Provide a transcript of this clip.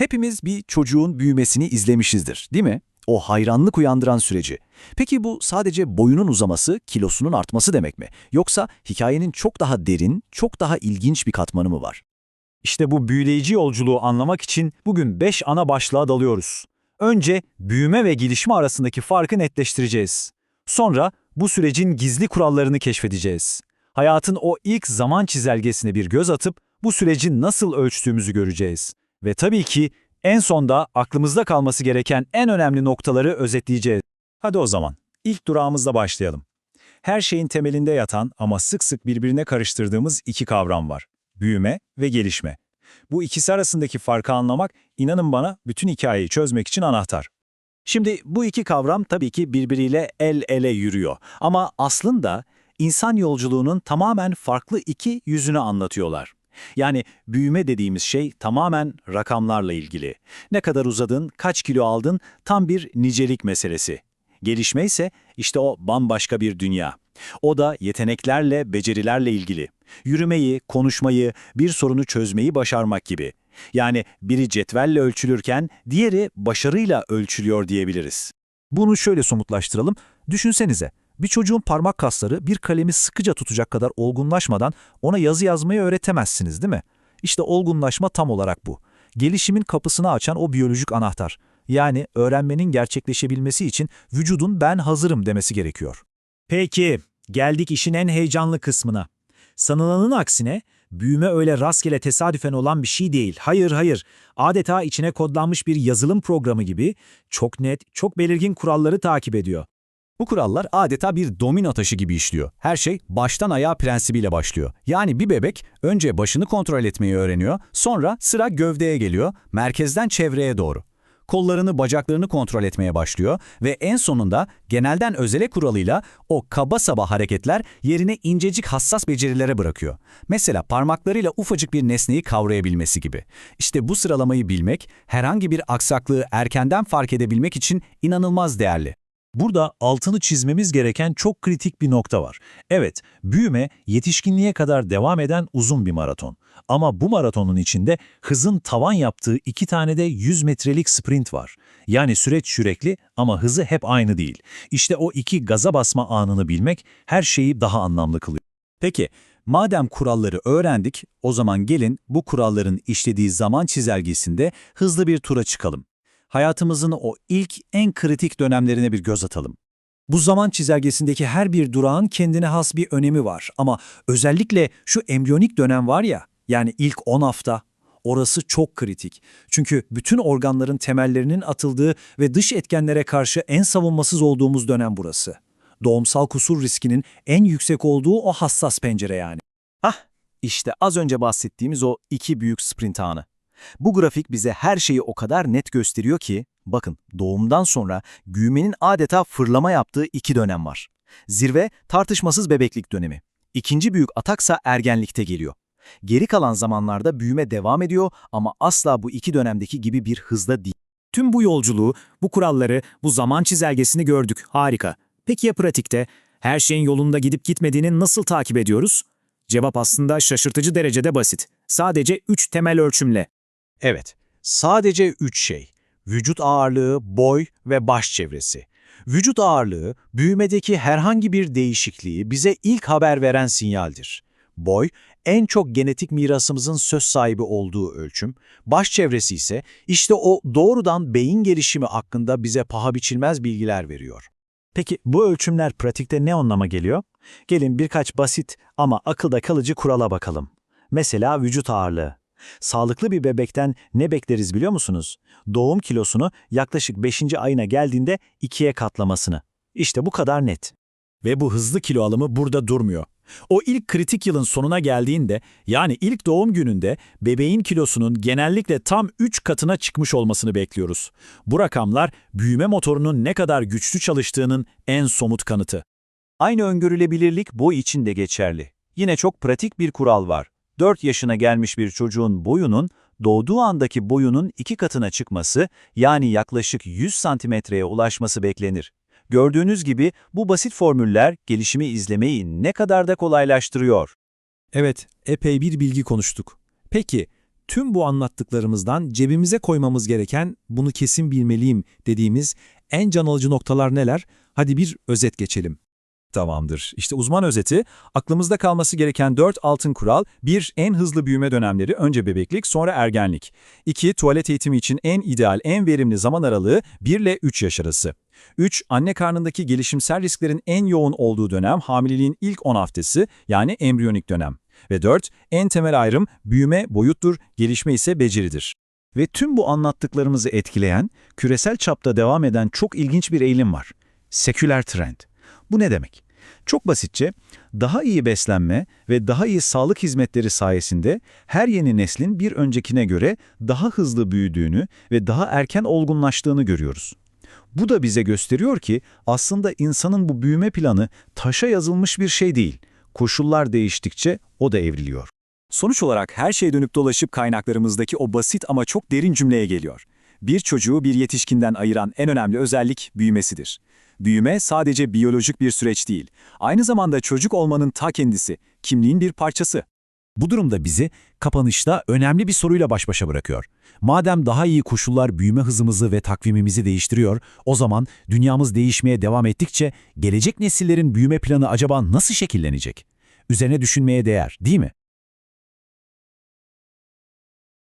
Hepimiz bir çocuğun büyümesini izlemişizdir, değil mi? O hayranlık uyandıran süreci. Peki bu sadece boyunun uzaması, kilosunun artması demek mi? Yoksa hikayenin çok daha derin, çok daha ilginç bir katmanı mı var? İşte bu büyüleyici yolculuğu anlamak için bugün 5 ana başlığa dalıyoruz. Önce büyüme ve gelişme arasındaki farkı netleştireceğiz. Sonra bu sürecin gizli kurallarını keşfedeceğiz. Hayatın o ilk zaman çizelgesine bir göz atıp bu süreci nasıl ölçtüğümüzü göreceğiz. Ve tabii ki en sonda aklımızda kalması gereken en önemli noktaları özetleyeceğiz. Hadi o zaman ilk durağımızla başlayalım. Her şeyin temelinde yatan ama sık sık birbirine karıştırdığımız iki kavram var. Büyüme ve gelişme. Bu ikisi arasındaki farkı anlamak, inanın bana, bütün hikayeyi çözmek için anahtar. Şimdi bu iki kavram tabii ki birbiriyle el ele yürüyor. Ama aslında insan yolculuğunun tamamen farklı iki yüzünü anlatıyorlar. Yani büyüme dediğimiz şey tamamen rakamlarla ilgili. Ne kadar uzadın, kaç kilo aldın tam bir nicelik meselesi. Gelişme ise işte o bambaşka bir dünya. O da yeteneklerle, becerilerle ilgili. Yürümeyi, konuşmayı, bir sorunu çözmeyi başarmak gibi. Yani biri cetvelle ölçülürken diğeri başarıyla ölçülüyor diyebiliriz. Bunu şöyle somutlaştıralım. Düşünsenize, bir çocuğun parmak kasları bir kalemi sıkıca tutacak kadar olgunlaşmadan ona yazı yazmayı öğretemezsiniz değil mi? İşte olgunlaşma tam olarak bu. Gelişimin kapısını açan o biyolojik anahtar. Yani öğrenmenin gerçekleşebilmesi için vücudun ben hazırım demesi gerekiyor. Peki, geldik işin en heyecanlı kısmına. Sanılanın aksine, büyüme öyle rastgele tesadüfen olan bir şey değil. Hayır hayır, adeta içine kodlanmış bir yazılım programı gibi çok net, çok belirgin kuralları takip ediyor. Bu kurallar adeta bir domino taşı gibi işliyor. Her şey baştan ayağa prensibiyle başlıyor. Yani bir bebek önce başını kontrol etmeyi öğreniyor, sonra sıra gövdeye geliyor, merkezden çevreye doğru. Kollarını, bacaklarını kontrol etmeye başlıyor ve en sonunda genelden özele kuralıyla o kaba saba hareketler yerine incecik hassas becerilere bırakıyor. Mesela parmaklarıyla ufacık bir nesneyi kavrayabilmesi gibi. İşte bu sıralamayı bilmek, herhangi bir aksaklığı erkenden fark edebilmek için inanılmaz değerli. Burada altını çizmemiz gereken çok kritik bir nokta var. Evet, büyüme yetişkinliğe kadar devam eden uzun bir maraton. Ama bu maratonun içinde hızın tavan yaptığı iki tane de 100 metrelik sprint var. Yani süreç sürekli ama hızı hep aynı değil. İşte o iki gaza basma anını bilmek her şeyi daha anlamlı kılıyor. Peki, madem kuralları öğrendik, o zaman gelin bu kuralların işlediği zaman çizelgesinde hızlı bir tura çıkalım. Hayatımızın o ilk en kritik dönemlerine bir göz atalım. Bu zaman çizelgesindeki her bir durağın kendine has bir önemi var ama özellikle şu embriyonik dönem var ya, yani ilk 10 hafta, orası çok kritik. Çünkü bütün organların temellerinin atıldığı ve dış etkenlere karşı en savunmasız olduğumuz dönem burası. Doğumsal kusur riskinin en yüksek olduğu o hassas pencere yani. Ah, işte az önce bahsettiğimiz o iki büyük sprint anı. Bu grafik bize her şeyi o kadar net gösteriyor ki, bakın doğumdan sonra büyümenin adeta fırlama yaptığı iki dönem var. Zirve tartışmasız bebeklik dönemi. İkinci büyük ataksa ergenlikte geliyor. Geri kalan zamanlarda büyüme devam ediyor ama asla bu iki dönemdeki gibi bir hızla değil. Tüm bu yolculuğu, bu kuralları, bu zaman çizelgesini gördük. Harika. Peki ya pratikte? Her şeyin yolunda gidip gitmediğini nasıl takip ediyoruz? Cevap aslında şaşırtıcı derecede basit. Sadece üç temel ölçümle. Evet, sadece üç şey. Vücut ağırlığı, boy ve baş çevresi. Vücut ağırlığı, büyümedeki herhangi bir değişikliği bize ilk haber veren sinyaldir. Boy, en çok genetik mirasımızın söz sahibi olduğu ölçüm. Baş çevresi ise işte o doğrudan beyin gelişimi hakkında bize paha biçilmez bilgiler veriyor. Peki bu ölçümler pratikte ne anlama geliyor? Gelin birkaç basit ama akılda kalıcı kurala bakalım. Mesela vücut ağırlığı. Sağlıklı bir bebekten ne bekleriz biliyor musunuz? Doğum kilosunu yaklaşık 5. ayına geldiğinde ikiye katlamasını. İşte bu kadar net. Ve bu hızlı kilo alımı burada durmuyor. O ilk kritik yılın sonuna geldiğinde, yani ilk doğum gününde bebeğin kilosunun genellikle tam 3 katına çıkmış olmasını bekliyoruz. Bu rakamlar büyüme motorunun ne kadar güçlü çalıştığının en somut kanıtı. Aynı öngörülebilirlik boy için de geçerli. Yine çok pratik bir kural var. 4 yaşına gelmiş bir çocuğun boyunun doğduğu andaki boyunun iki katına çıkması yani yaklaşık 100 santimetreye ulaşması beklenir. Gördüğünüz gibi bu basit formüller gelişimi izlemeyi ne kadar da kolaylaştırıyor. Evet, epey bir bilgi konuştuk. Peki, tüm bu anlattıklarımızdan cebimize koymamız gereken, bunu kesin bilmeliyim dediğimiz en can alıcı noktalar neler? Hadi bir özet geçelim. Tamamdır. İşte uzman özeti, aklımızda kalması gereken 4 altın kural, 1. En hızlı büyüme dönemleri, önce bebeklik, sonra ergenlik. 2. Tuvalet eğitimi için en ideal, en verimli zaman aralığı 1 ile 3 yaş arası. 3. Anne karnındaki gelişimsel risklerin en yoğun olduğu dönem, hamileliğin ilk 10 haftası, yani embriyonik dönem. Ve 4. En temel ayrım, büyüme boyuttur, gelişme ise beceridir. Ve tüm bu anlattıklarımızı etkileyen, küresel çapta devam eden çok ilginç bir eğilim var. Seküler trend. Bu ne demek? Çok basitçe, daha iyi beslenme ve daha iyi sağlık hizmetleri sayesinde her yeni neslin bir öncekine göre daha hızlı büyüdüğünü ve daha erken olgunlaştığını görüyoruz. Bu da bize gösteriyor ki aslında insanın bu büyüme planı taşa yazılmış bir şey değil. Koşullar değiştikçe o da evriliyor. Sonuç olarak her şey dönüp dolaşıp kaynaklarımızdaki o basit ama çok derin cümleye geliyor. Bir çocuğu bir yetişkinden ayıran en önemli özellik büyümesidir. Büyüme sadece biyolojik bir süreç değil, aynı zamanda çocuk olmanın ta kendisi, kimliğin bir parçası. Bu durumda bizi kapanışta önemli bir soruyla baş başa bırakıyor. Madem daha iyi koşullar büyüme hızımızı ve takvimimizi değiştiriyor, o zaman dünyamız değişmeye devam ettikçe gelecek nesillerin büyüme planı acaba nasıl şekillenecek? Üzerine düşünmeye değer, değil mi?